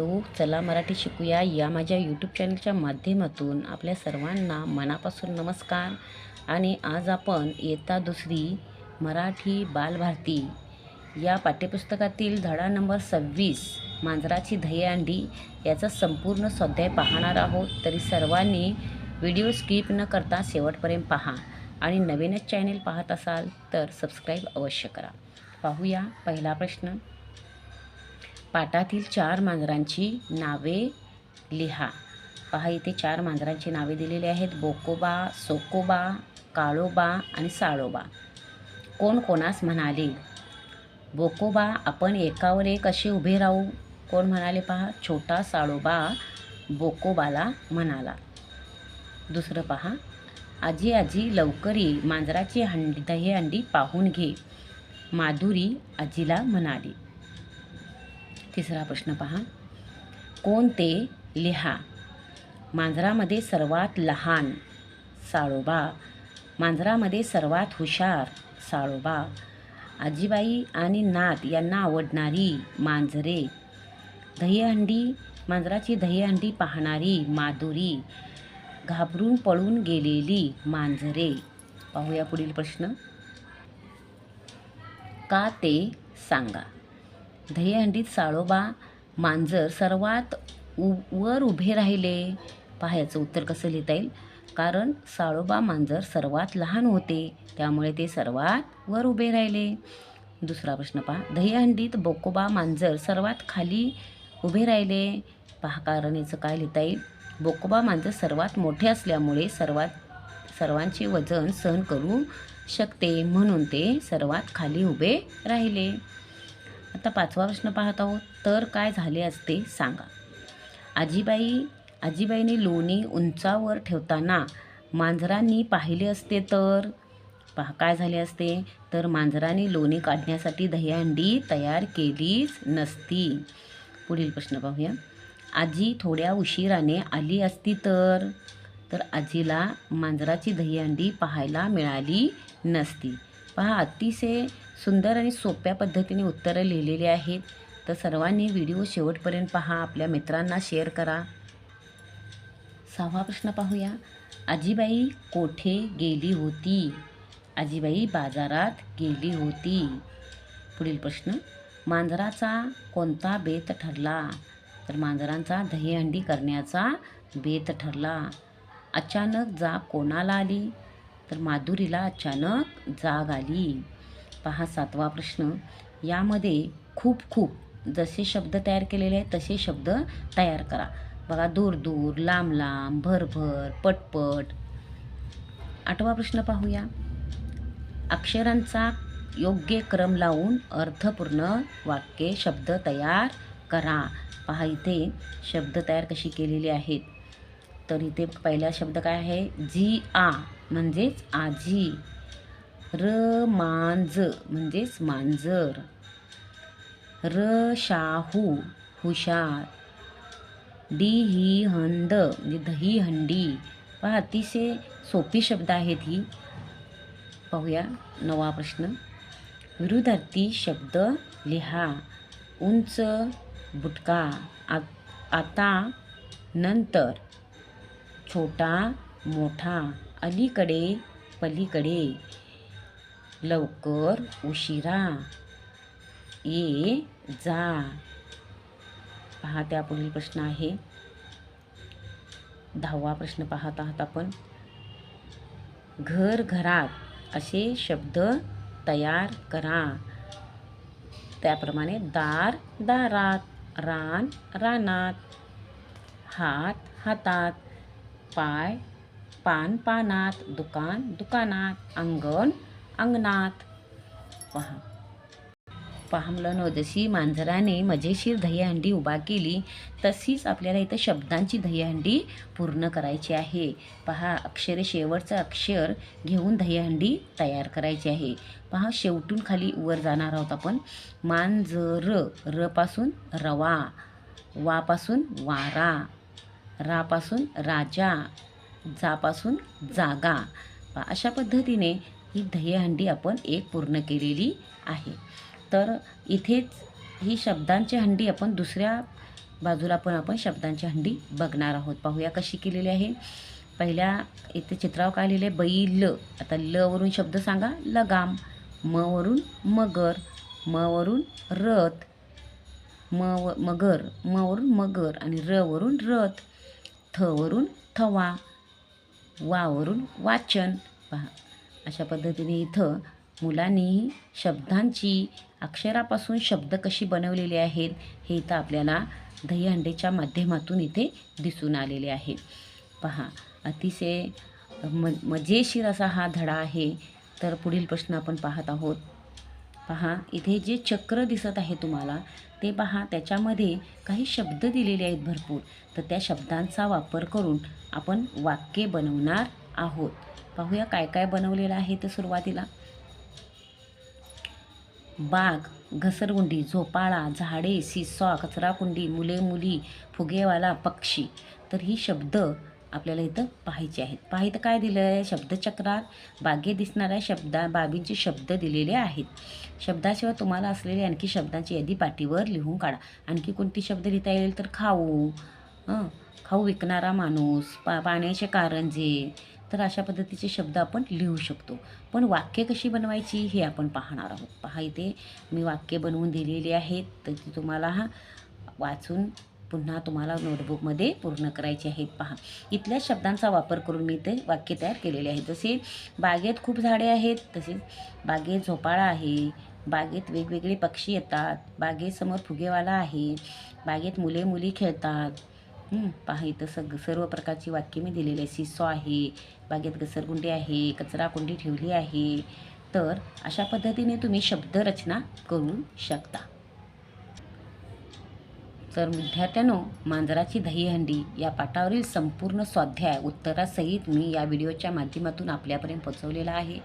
Hello चला मराठी शिकूया. या माझ्या यूट्यूब चॅनलच्या माध्यमातून आपल्या सर्वांना मनापासून नमस्कार. आणि आज आपण इयत्ता दुसरी मराठी बालभारती या पाठ्यपुस्तकातील धडा नंबर सव्वीस मांजराची दहीहंडी याचा संपूर्ण स्वाध्याय पाहणार आहोत. तरी सर्वांनी व्हिडिओ स्किप न करता शेवटपर्यंत पहा. आणि नवीनच चॅनेल पाहत असाल तर सबस्क्राईब अवश्य करा. पाहूया पहिला प्रश्न. पाटातील चार मांजरांची नावे लिहा. पहा इथे चार मांजरांची नावे दिलेली आहेत. बोकोबा सोकोबा काळोबा आणि साळोबा. कोण कोणास म्हणाले बोकोबा आपण एकावर एक असे उभे राहू. कोण म्हणाले पहा छोटा साळोबा बोकोबाला म्हणाला. दुसरं पहा आजी आजी लवकरी मांजराची हंडी दहीहंडी पाहून घे. माधुरी आजीला म्हणाली. तिसरा प्रश्न पहा. कोण ते लिहा? मांजरामध्ये सर्वात लहान साळोबा. मांजरामध्ये सर्वात हुशार साळोबा. आजीबाई आणि नात यांना आवडणारी मांजरे. दहीहंडी मांजराची दहीहंडी पाहणारी माधुरी. घाबरून पळून गेलेली मांजरे. पाहूया पुढील प्रश्न. का ते सांगा. दहीहंडीत साळोबा मांजर सर्वात उ वर उभे राहिले. पाहायचं उत्तर कसं लिहिता येईल? कारण साळोबा मांजर सर्वात लहान होते. त्यामुळे ते सर्वात वर उभे राहिले. दुसरा प्रश्न पहा. दहीहंडीत बोकोबा मांजर सर्वात खाली उभे राहिले. पहा कारण याचं काय लिहिता येईल? बोकोबा मांजर सर्वात मोठे असल्यामुळे सर्वात सर्वांचे वजन सहन करू शकते. म्हणून ते सर्वात खाली उभे राहिले. आता पाचवा प्रश्न पाहत आहोत. तर काय झाले असते सांगा. आजीबाई आजीबाईने लोणी उंचावर ठेवताना मांजरांनी पाहिले असते तर? पहा काय झाले असते? तर मांजराने लोणी काढण्यासाठी दहीहंडी तयार केलीच नसती. पुढील प्रश्न पाहूया. आजी थोड्या उशिराने आली असती तर? तर आजीला मांजराची दहीहंडी पाहायला मिळाली नसती. पहा अतिशय सुंदर आणि सोप्या पद्धतीने उत्तरं लिहिलेली आहेत. तर सर्वांनी व्हिडिओ शेवटपर्यंत पहा आपल्या मित्रांना शेअर करा. सहावा प्रश्न पाहूया. आजीबाई कोठे गेली होती? आजीबाई बाजारात गेली होती. पुढील प्रश्न. मांजराचा कोणता बेत ठरला? तर मांजरांचा दहीहंडी करण्याचा बेत ठरला. अचानक जाप कोणाला आली? तर माधुरीला अचानक जाग आली. पहा सातवा प्रश्न. यामध्ये खूप खूप जसे शब्द तयार केलेले आहेत तसे शब्द तयार करा. बघा दूर दूर लांब लांब भरभर पटपट आठवा प्रश्न पाहूया. अक्षरांचा योग्य क्रम लावून अर्थपूर्ण वाक्ये शब्द तयार करा. पहा इथे शब्द तयार कशी केलेली आहेत. तर इथे पहिला शब्द काय आहे? जी आ म्हणजेच आजी. र मांज म्हणजेच मांजर. र शाहू हुशार. डी ही हंद म्हणजे दही हंडी. पहा अतिशय सोपी शब्द आहेत ही. पाहूया नवा प्रश्न. विरुद्धार्थी शब्द लिहा. उंच बुटका. आ आता नंतर. छोटा मोठा अलीकडे पलीकडे. लवकर उशिरा. ये जा. पहा त्यापुढील प्रश्न आहे. दहावा प्रश्न पाहत आहात आपण. घर घरात असे शब्द तयार करा. त्याप्रमाणे दार दारात रान रानात. हात हातात. पाय पान पानात दुकान दुकानात अंगण अंगणात. पहा. पहा मुलांनो जशी मांजराने मजेशीर दहीहंडी उभा केली. तशीच आपल्याला इथं शब्दांची दहीहंडी पूर्ण करायची आहे. पहा अक्षरे शेवटचं अक्षर घेऊन दहीहंडी तयार करायची आहे. पहा शेवटून खाली वर जाणार आहोत आपण. मांजर र पासून रवा वापासून वारा. रापासून राजा जापासून जागा. अशा पद्धतीने ही दहीहंडी आपण एक पूर्ण केलेली आहे. तर इथेच ही शब्दांची हंडी आपण दुसऱ्या बाजूला पण आपण शब्दांची हंडी बघणार आहोत. पाहूया कशी केलेली आहे. पहिल्या इथे चित्रावर काय लिहिले बैल आता ल वरून शब्द सांगा. लगाम. म वरून मगर. म वरून रथ. म व मगर. म वरून मगर आणि र वरून रथ. थवरून थवा वावरून वाचन पहा. अशा पद्धतीने इथं मुलांनी शब्दांची अक्षरापासून शब्द कशी बनवलेले आहेत हे इथं आपल्याला दहीहंडेच्या माध्यमातून इथे दिसून आलेले आहे. पहा अतिशय म मजेशीर असा हा धडा आहे. तर पुढील प्रश्न आपण पाहत आहोत. पहा इथे जे चक्र दिसत आहे तुम्हाला ते पहा त्याच्यामध्ये काही शब्द दिलेले आहेत भरपूर. तर त्या शब्दांचा वापर करून आपण वाक्य बनवणार आहोत. पाहूया काय काय बनवलेलं आहे ते सुरुवातीला. बाग घसरगुंडी झोपाळा झाडे सिसॉ कचराकुंडी मुले मुली फुगेवाला पक्षी. तर ही शब्द आपल्याला इथं पाहायचे आहेत. पहा काय दिलं आहे शब्दचक्रात बागे दिसणाऱ्या शब्दा बाबींचे शब्द दिलेले आहेत. शब्दाशिवाय तुम्हाला असलेले आणखी शब्दांची यादी पाटीवर लिहून काढा. आणखी कोणती शब्द लिहिता येईल तर खाऊ. हं खाऊ विकणारा माणूस पा पाण्याचे कारंजे. तर अशा पद्धतीचे शब्द आपण लिहू शकतो. पण वाक्य कशी बनवायची हे आपण पाहणार आहोत. पहा इथे मी वाक्य बनवून दिलेली आहेत. तर ती तुम्हाला हा वाचून पुन्हा तुम्हाला नोटबुकमध्ये पूर्ण करायचे आहेत. पहा इथल्या शब्दांचा वापर करून मी ते वाक्य तयार केलेले आहे. जसे बागेत खूप झाडे आहेत तसेच बागेत झोपाळा आहे बागेत वेगवेगळे पक्षी येतात बागेसमोर फुगेवाला आहे बागेत मुले मुली खेळतात. पहा इथं सग सर्व प्रकारची वाक्य मी दिलेली आहे. सिसो आहे बागेत घसरगुंडी आहे कचराकुंडी ठेवली आहे. तर अशा पद्धतीने तुम्ही शब्दरचना करू शकता. तर विद्यार्थ्यांनो मांजराची दहीहंडी या पाठावरील संपूर्ण स्वाध्याय उत्तरासहित मी या व्हिडिओच्या माध्यमातून आपल्यापर्यंत पोचवलेला आहे.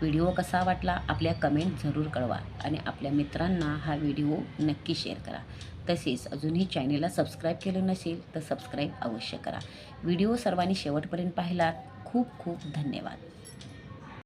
व्हिडिओ कसा वाटला आपल्या कमेंट जरूर कळवा आणि आपल्या मित्रांना हा व्हिडिओ नक्की शेअर करा. तसेच अजूनही चॅनेलला सबस्क्राईब केलं नसेल तर सबस्क्राईब अवश्य करा. व्हिडिओ सर्वांनी शेवटपर्यंत पाहिलात. खूप खूप धन्यवाद.